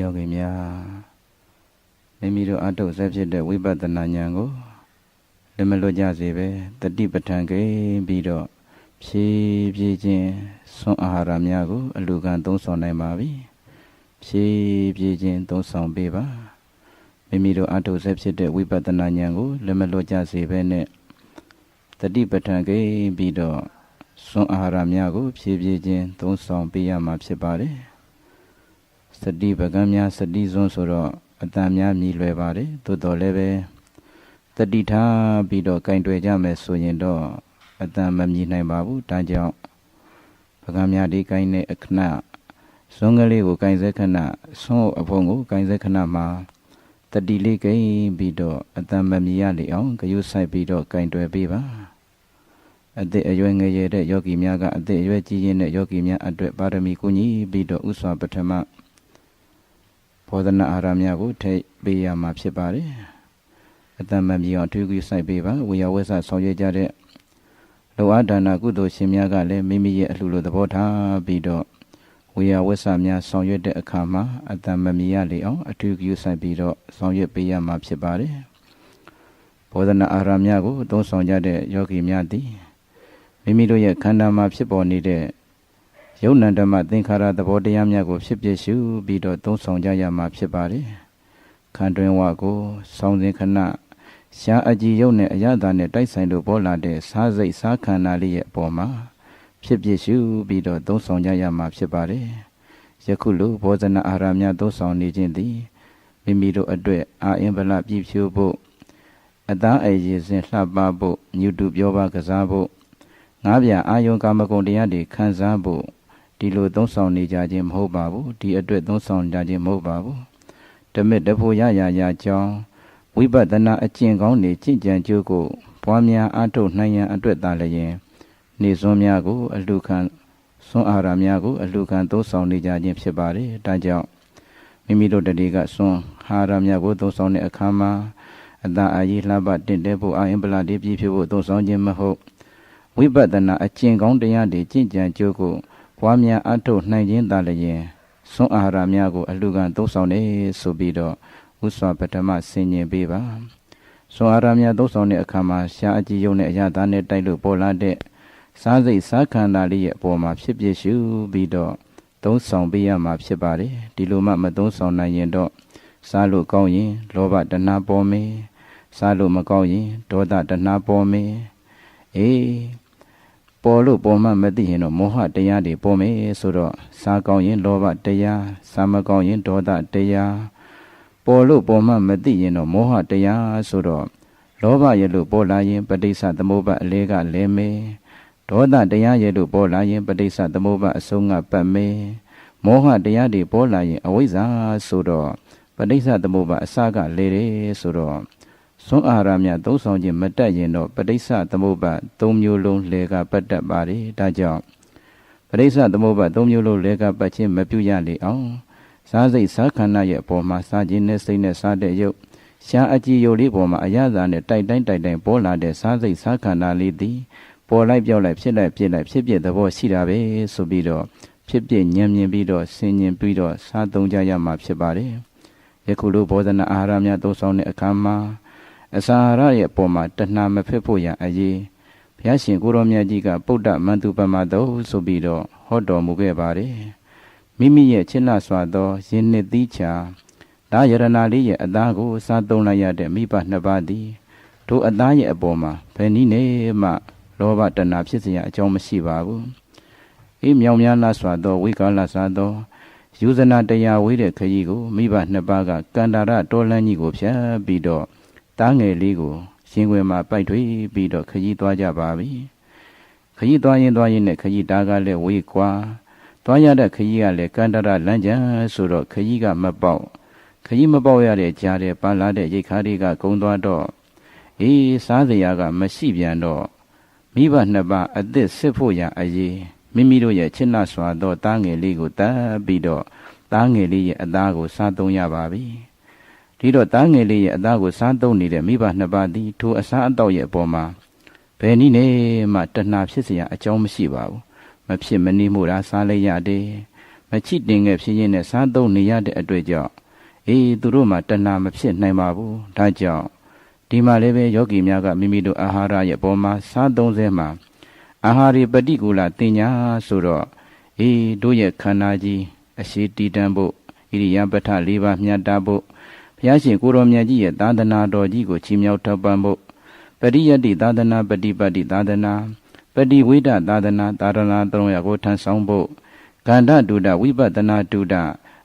ယောဂီများမိမိတို့အတုဆက်ဖြစ်တဲ့ဝိပဿနာဉာဏ်ကိုလက်မလွတ်ကြစေပဲတတိပဋ္ဌာန်ကိပြီးတော့ဖြည်းဖြည်းချင်းဆွမ်းအာဟာရများကို အလူခံသုံးဆောင်နိုင်ပါပြီဖြည်းဖြည်းချင်းသုံးဆောင်ပေးပါမိမိတို့အတုဆက်ဖြစ်တဲ့ဝိပဿနာဉာဏ်ကိုလက်မလွတ်ကြစေပဲနဲ့တတိပဋ္ဌာန်ကိပြီးတော့ဆွမ်းအာဟာရများကို ဖြည်းဖြည်းချင်းသုံးဆောင်ပေးရမှာဖြစ်ပါတယ် စတိပကံများစတိစွန်းဆိုတော့အတန်များမြည်လွယ်ပါတယ်သို့တော်လည်းပဲတတိထားပြီးတော့ကင်တွယ်ကြမယ်ဆိုရင်တော့အတန်မမြည်နိုင်ပါဘူးဒါကြောင့်ပကံများဒီကင်တဲ့အခဏစွန်းကလေးကိုကင်စက်ခဏဆွန်းအဖုံကိုကင်စက်ခဏမှာတတိလေးကိန်းပြီးတော့အတန်မမြည်ရလေအောင်ဂယုဆိုင်ပြီးတော့ကင်တွယ်ပေးပါအသက်အရွယ်ငယ်ရတဲ့ယောဂီများကအသက်အရွယ်ကြီးရင်တဲ့ယောဂီများအတွက်ပါရမီကူညီပြီးတော့ဥစွာပထမ ဘောဓနာအာရများကိုထိတ်ပေးရမှာဖြစ်ပါတယ်အတ္တမမြေအောင်ထွေးကူးစိုက်ပေးပါဝေယဝဲဆဆောင်ရွက်ကြတဲ့လောအဒါနာကုသိုလ်ရှင်များကလည်းမိမိရဲ့အလှလိုသဘောထားပြီးတော့ဝေယဝဲဆများဆောင်ရွက်တဲ့အခါမှာအတ္တမမြေရလေအောင်အထွေးကူးစိုက်ပြီးတော့ဆောင်ရွက်ပေးရမှာဖြစ်ပါတယ်ဘောဓနာအာရများကိုသုံးဆောင်ကြတဲ့ယောဂီများသည်မိမိတို့ရဲ့ခန္ဓာမှာဖြစ်ပေါ်နေတဲ့ ယုံနံဓမ္မသင်္ခါရသဘောတရားများကို ဖြစ်ဖြစ်ရှုပြီးတော့သုံးဆောင်ကြရမှာဖြစ်ပါတယ်။ခန္တွင်ဝကိုစောင်းစဉ်ခဏရှားအကြည်ယုံနဲ့အရသာနဲ့တိုက်ဆိုင်လို့ပေါ်လာတဲ့စားစိတ်စားခန္ဓာလေးရဲ့အပေါ်မှာဖြစ်ဖြစ်ရှုပြီးတော့သုံးဆောင်ကြရမှာဖြစ်ပါတယ်။ယခုလိုဘောဇနာအာဟာရများသုံးဆောင်နေခြင်းသည်မိမိတို့အတွက်အာအင်ဗလပြည့်ဖြိုးဖို့အသားအရည်စဉ်လှပဖို့ညုတုပြောပါကစားဖို့ငါးပြအာယုံကာမဂုဏ်တရားတွေခံစားဖို့ ဒီလိုသုံးဆောင်နေကြခြင်းမဟုတ်ပါဘူးဒီအတွက်သုံးဆောင်ကြခြင်းမဟုတ်ပါဘူးတမစ်တဖို့ရရရကြောင်းဝိပဿနာအကျင့်ကောင်းနေကြင်ကြံကြိုးကိုပွားများအထုတ်နိုင်ရန်အတွက်သာလျင်နေစွန်းများကို အလူခံစွန်းအာရများကို အလူခံသုံးဆောင်နေကြခြင်းဖြစ်ပါတယ်ဒါကြောင့်မိမိတို့တတိကစွန်းဟာရများကိုသုံးဆောင်တဲ့အခါမှာအတအာရီလှပတင့်တဲ့ဖို့အာယံပလာတိပြည့်ဖြစ်ဖို့သုံးဆောင်ခြင်းမဟုတ်ဝိပဿနာအကျင့်ကောင်းတရားတွေကြင်ကြံကြိုးကို ပွားများအထုတ်နိုင်ခြင်းသာလျင်စွန့်အာဟာရများကို အလူခံသုံးဆောင်နေဆိုပြီးတော့ဥစွာပထမဆင်ញင်ပေးပါစွန့်အာဟာရများသုံးဆောင်တဲ့အခါမှာရှားအကြည့်ယုံနဲ့အရသာနဲ့တိုက်လို့ပေါ်လာတဲ့စားစိတ်စားခန္ဓာလေးရဲ့အပေါ်မှာဖြစ်ဖြစ်ရှုပြီးတော့သုံးဆောင်ပေးရမှာဖြစ်ပါတယ်ဒီလိုမှမသုံးဆောင်နိုင်ရင်တော့စားလို့ကောင်းရင် လောဘတဏှာပေါ်မေစားလို့မကောင်းရင်ဒေါသတဏှာပေါ်မေအေး ပေါ်လို့ပေါ်မှမသိရင်တော့မောဟတရားတွေပေါ်မယ်ဆိုတော့စားကောင်းရင်လောဘတရားစားမကောင်းရင်ဒေါသတရားပေါ်လို့ပေါ်မှမသိရင်တော့မောဟတရားဆိုတော့လောဘရဲ့လို့ပေါ်လာရင်ပဋိစ္စသမုပ္ပါအလေးကလဲမယ်ဒေါသတရားရဲ့လို့ပေါ်လာရင်ပဋိစ္စသမုပ္ပါအဆုံးကပတ်မယ်မောဟတရားတွေပေါ်လာရင်အဝိဇ္ဇာဆိုတော့ပဋိစ္စသမုပ္ပါအစကလဲတယ်ဆိုတော့ စွန့်အာဟာရများသုံးဆောင်ခြင်းမတတ်ရင်တော့ပဋိစ္စသမုပ္ပါ၃မျိုးလုံးလေကပတ်တတ်ပါလေဒါကြောင့်ပဋိစ္စသမုပ္ပါ၃မျိုးလုံးလေကပတ်ခြင်းမပြုရလေအောင်စားစိတ်စားခန္ဓာရဲ့အပေါ်မှာစားခြင်းနဲ့စိတ်နဲ့စားတဲ့ရုပ်ရှားအကြည့်ရုပ်လေးပေါ်မှာအရသာနဲ့တိုက်တိုင်းတိုက်တိုင်းပေါ်လာတဲ့စားစိတ်စားခန္ဓာလေးသည်ပေါ်လိုက်ပြောက်လိုက်ဖြစ်လိုက်ပြစ်လိုက်ဖြစ်ပြသဘောရှိတာပဲဆိုပြီးတော့ဖြစ်ပြညံမြင်ပြီးတော့ဆင်ញင်ပြီးတော့စားသုံးကြရမှာဖြစ်ပါတယ်ယခုလိုဘောဓနာအာဟာရများသုံးဆောင်တဲ့အခါမှာ အစာရရဲ့အပေါ်မှာတဏှာမဖြစ်ဖို့ရန်အရေးဘုရားရှင်ကိုရောမြတ်ကြီးကပုဒ္ဒမန္တုပမတောဆိုပြီးတော့ဟောတော်မူခဲ့ပါတယ်မိမိရဲ့ချစ်နှစွာသောယင်းနှစ်သီးချာဒါယရနာလေးရဲ့အသားကိုစားသုံးလိုက်ရတဲ့မိဘနှစ်ပါးသည်တို့အသားရဲ့အပေါ်မှာဘယ်နည်းနဲ့မှလောဘတဏှာဖြစ်စေရအကြောင်းမရှိပါဘူးအေးမြောင်များလားစွာသောဝိကာလစွာသောယူဇနာတရားဝေးတဲ့ခရီးကိုမိဘနှစ်ပါးကကန္တာရတော်လန်းကြီးကိုဖြတ်ပြီးတော့ တားငယ်လေးကိုရှင်ခွင်မှာပိုက်ထွေးပြီးတော့ခကြီးသွားကြပါပြီခကြီးသွားရင်သွားရင်နဲ့ခကြီးတားကလည်းဝေးကွာသွားရတဲ့ခကြီးကလည်းကန္တရလမ်းကြံဆိုတော့ခကြီးကမပေါက်ခကြီးမပေါက်ရတဲ့ကြားတဲ့ပန်းလာတဲ့ရိတ်ခါတွေကဂုံသွားတော့အေးစားစရာကမရှိပြန်တော့မိဘနှစ်ပါးအသက်စစ်ဖို့ရအရေးမိမိတို့ရဲ့ချစ်နှစွာသောတားငယ်လေးကိုတတ်ပြီးတော့တားငယ်လေးရဲ့အသားကိုစားသုံးရပါပြီ ဒီတော့သားငယ်လေးရဲ့အသားကိုစားသုံးနေတဲ့မိဘနှစ်ပါးသည်ထိုအစားအသောက်ရဲ့အပေါ်မှာဘယ်နည်းနဲ့မှတဏှာဖြစ်စရာအကြောင်းမရှိပါဘူးမဖြစ်မနေမှုဒါစားလိုက်ရတယ်မချစ်တင်ခဲ့ဖြစ်ရင်းနဲ့စားသုံးနေရတဲ့အတွေ့အကြုံအေးသူတို့မှာတဏှာမဖြစ်နိုင်ပါဘူးဒါကြောင့်ဒီမှာလည်းပဲယောဂီများကမိမိတို့အာဟာရရဲ့အပေါ်မှာစားသုံးစဲမှာအာဟာရပฏิကူလတင်ညာဆိုတော့အေးတို့ရဲ့ခန္ဓာကြီးအရှိတည်တံ့ဖို့ဣရိယာပဋ္ဌ၄ပါးမြတ်တာဖို့ ဘုရားရှင်ကိုရောမြတ်ကြီးရဲ့သာသနာတော်ကြီးကိုချီးမြှောက်ထောက်ပံ့ဖို့ပရိယတ္တိသာသနာပฏิပတ်တိသာသနာပฏิဝိဒသာသနာသာရဏသုံးရကိုထမ်းဆောင်ဖို့ကန္ဓတုဒဝိပဿနာတုဒ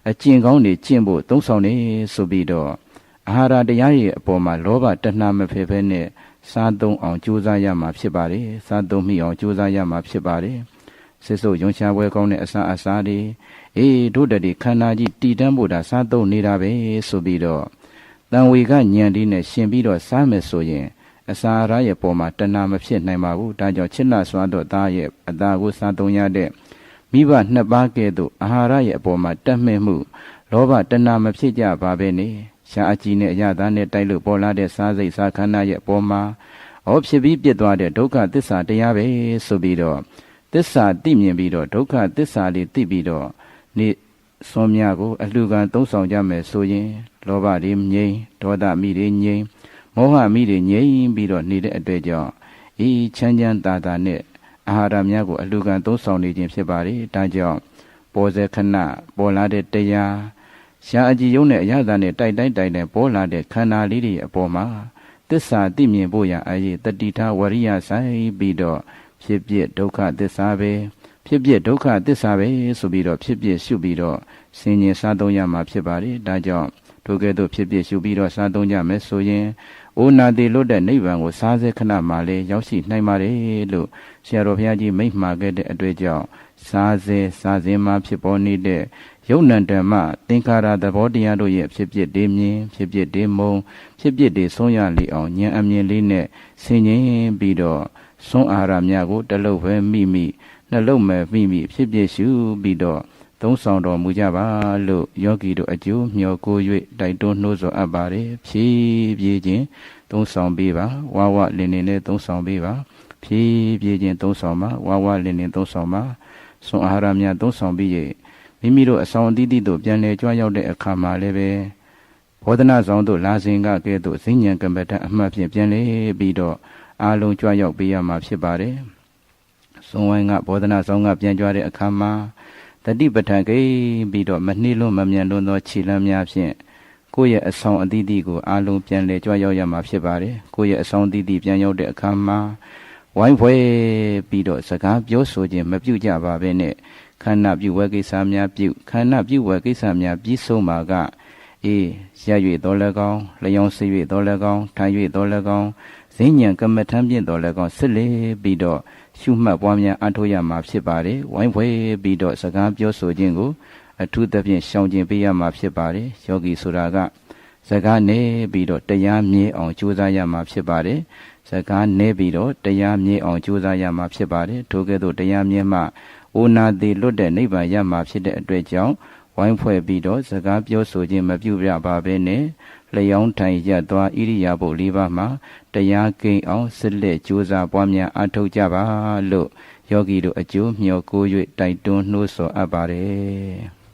အကျင့်ကောင်းတွေကျင့်ဖို့သုံးဆောင်နေဆိုပြီးတော့အာဟာရတရားရဲ့အပေါ်မှာလောဘတဏှာမဖယ်ဖဲနဲ့စားသုံးအောင်ကြိုးစားရမှာဖြစ်ပါတယ်စားသုံးမိအောင်ကြိုးစားရမှာဖြစ်ပါတယ် စစ်စုပ်ရုံရှားပွဲကောင်းတဲ့အစာအစာတွေအေးတို့တည်းခန္ဓာကြီးတည်တံ့ဖို့ဒါစားသုံးနေတာပဲဆိုပြီးတော့တန်ဝေကညံဒီနဲ့ရှင်ပြီးတော့စားမယ်ဆိုရင်အစာရရဲ့ပေါ်မှာတဏှာမဖြစ်နိုင်ပါဘူးဒါကြောင့်ချစ်နာစွာတော့သားရဲ့အသာကိုစားသုံးရတဲ့မိဘနှစ်ပါးကဲ့သို့အာဟာရရဲ့အပေါ်မှာတက်မဲ့မှုလောဘတဏှာမဖြစ်ကြပါပဲနေရှားအကြီးနဲ့အရသာနဲ့တိုက်လို့ပေါ်လာတဲ့စားစိတ်စားခန္ဓာရဲ့အပေါ်မှာဩဖြစ်ပြီးပြစ်သွားတဲ့ဒုက္ခသစ္စာတရားပဲဆိုပြီးတော့ သစ္စာသိမြင်ပြီးတော့ဒုက္ခသစ္စာလေးသိပြီးတော့နေစွန်မြကို အလှခံသုံးဆောင်ကြမယ်ဆိုရင်လောဘတွေငြိမ်းဒေါသမိတွေငြိမ်းမောဟမိတွေငြိမ်းပြီးတော့နေတဲ့အတွေ့ကြောင့်ဤချမ်းချမ်းသာသာနဲ့အာဟာရများကိုအလှခံသုံးဆောင်နေခြင်းဖြစ်ပါလေဒါကြောင့်ပေါ်စေခဏပေါ်လာတဲ့တရားရှားအကြည့်ယုံနဲ့အရသာနဲ့တိုက်တိုင်းတိုက်တိုင်းပေါ်လာတဲ့ခန္ဓာလေးတွေအပေါ်မှာသစ္စာသိမြင်ဖို့ရအရေးတတိထားဝရိယဆိုင်ပြီးတော့ ဖြစ်ဖြစ်ဒုက္ခသစ္စာပဲဖြစ်ဖြစ်ဒုက္ခသစ္စာပဲဆိုပြီးတော့ဖြစ်ဖြစ်ရှုပြီးတော့ဆင်ញင်စားသုံးရမှာဖြစ်ပါတယ်ဒါကြောင့်ထိုကဲ့သို့ဖြစ်ဖြစ်ရှုပြီးတော့စားသုံးကြမယ်ဆိုရင်အိုနာတိလွတ်တဲ့နိဗ္ဗာန်ကိုစားစေခဏမှလည်းရောက်ရှိနိုင်ပါတယ်လို့ဆရာတော်ဘုရားကြီးမိန့်မှာခဲ့တဲ့အတွေ့အကြောင့်စားစေစားစေမှဖြစ်ပေါ်နေတဲ့ယုံ nant ဓမ္မသင်္ခါရသဘောတရားတို့ရဲ့ဖြစ်ဖြစ်ဒေမြင်ဖြစ်ဖြစ်ဒေမုံဖြစ်ဖြစ်ဒေဆုံးရလေအောင်ဉာဏ်အမြင်လေးနဲ့ဆင်ញင်ပြီးတော့ သွန်အာဟာရများကိုတလုတ်ပဲမိမိနှလုံးမဲ့မိမိဖြစ်ဖြစ်ရှုပြီးတော့သုံးဆောင်တော်မူကြပါလို့ယောဂီတို့အကျိုးမျှော်ကို၍တိုက်တွန်းနှိုးဆော်အပ်ပါတယ်ဖြည်းဖြည်းချင်းသုံးဆောင်ပေးပါဝါဝလင်းနေနဲ့သုံးဆောင်ပေးပါဖြည်းဖြည်းချင်းသုံးဆောင်ပါဝါဝလင်းနေသုံးဆောင်ပါသွန်အာဟာရများသုံးဆောင်ပြီး၍မိမိတို့အဆောင်အသီးသီးတို့ပြန်လည်ကြွရောက်တဲ့အခါမှာလည်းပဲဘောဓနာဆောင်တို့လာစဉ်ကကဲ့သို့ဈဉ္ဉံကမ္မထအမှတ်ဖြင့်ပြန်လေပြီးတော့ အာလုံးကြွရောက်ပေးရမှာဖြစ်ပါတယ်။သုံးဝိုင်းကဘောဓနာဆောင်ကပြန်ကြွတဲ့အခါမှာတတိပဋ္ဌာန်ကိပြီးတော့မနှိလွန်းမမြန်လွန်းသောခြေလမ်းများဖြင့်ကိုယ့်ရဲ့အဆောင်အသီးသီးကိုအာလုံးပြန်လေကြွရောက်ရမှာဖြစ်ပါတယ်။ကိုယ့်ရဲ့အဆောင်အသီးသီးပြန်ရောက်တဲ့အခါမှာဝိုင်းဖွဲပြီးတော့စကားပြောဆိုခြင်းမပြုကြပါဘဲနဲ့ခန္ဓာပြုဝဲကိစ္စများပြုခန္ဓာပြုဝဲကိစ္စများပြီးဆုံးမှာကအေးရ၍တော်လည်းကောင်းလျောင်းဆွေ၍တော်လည်းကောင်းထိုင်၍တော်လ ည်းကောင်းဈဉ္ဉံကမ္မထံဖြင့်တော်လည်းကောင်းစစ်လေပြီးတော့ရှုမှတ်ပွားများအထောက်ရမှာဖြစ်ပါတယ်ဝိုင်းဖွဲပြီးတော့စကားပြောဆိုခြင်းကိုအထူးသဖြင့်ရှောင်ကျဉ်ပေးရမှာဖြစ်ပါတယ်ယောဂီဆိုတာကစကားနေပြီးတော့တရားမြဲအောင်ကြိုးစားရမှာဖြစ်ပါတယ်စကားနေပြီးတော့တရားမြဲအောင်ကြိုးစားရမှာဖြစ်ပါတယ်ထိုကဲ့သို့တရားမြဲမှအိုနာတိလွတ်တဲ့နိဗ္ဗာန်ရမှာဖြစ်တဲ့အတွက်ကြောင့်ဝိုင်းဖွဲ့ပြီးတော့စကားပြောဆိုခြင်းမပြုပြပါဘဲနဲ့ လျောင်းထိုင်ရသွားဣရိယာပုလေးပါးမှာတရားကိန်းအောင်စစ်လက်ကြိုးစားပွားများအထောက်ကြပါလို့ယောဂီတို့အကျိုးမျှော်ကိုး၍တိုက်တွန်းနှိုးဆော်အပ်ပါတယ်